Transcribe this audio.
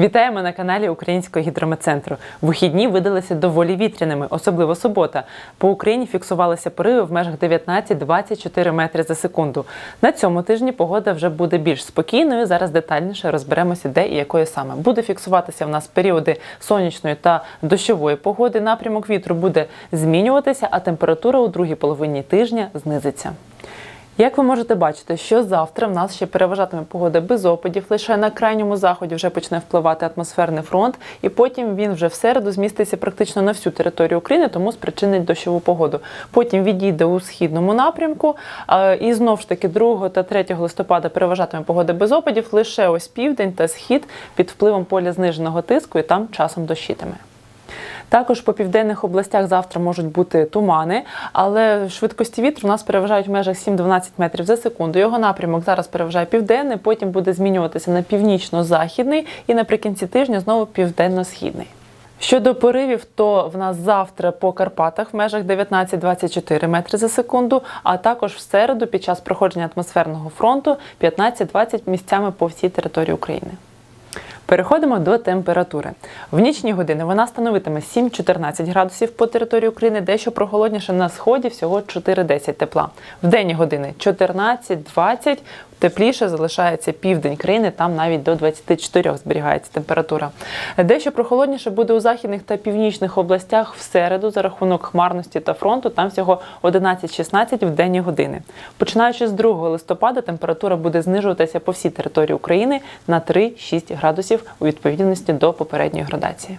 Вітаємо на каналі Українського гідрометцентру. Вихідні видалися доволі вітряними, особливо субота. По Україні фіксувалися пориви в межах 19-24 метри за секунду. На цьому тижні погода вже буде більш спокійною. Зараз детальніше розберемося, де і якою саме буде фіксуватися в нас періоди сонячної та дощової погоди. Напрямок вітру буде змінюватися, а температура у другій половині тижня знизиться. Як ви можете бачити, що завтра в нас ще переважатиме погода без опадів, лише на крайньому заході вже почне впливати атмосферний фронт, і потім він вже в середу зміститься практично на всю територію України, тому спричинить дощову погоду. Потім відійде у східному напрямку, і знов ж таки 2 та 3 листопада переважатиме погода без опадів, лише ось південь та схід під впливом поля зниженого тиску, і там часом дощитиме. Також по південних областях завтра можуть бути тумани, але швидкості вітру у нас переважають в межах 7-12 метрів за секунду. Його напрямок зараз переважає південний, потім буде змінюватися на північно-західний і наприкінці тижня знову південно-східний. Щодо поривів, то в нас завтра по Карпатах в межах 19-24 метри за секунду, а також в середу під час проходження атмосферного фронту 15-20 місцями по всій території України. Переходимо до температури. В нічні години вона становитиме 7-14 градусів по території України, дещо прохолодніше на сході всього 4-10 тепла. В денні години 14-20, тепліше залишається південь країни, там навіть до 24 зберігається температура. Дещо прохолодніше буде у західних та північних областях в середу за рахунок хмарності та фронту, там всього 11-16 в денні години. Починаючи з 2 листопада, температура буде знижуватися по всій території України на 3-6 градусів у відповідності до попередньої градації.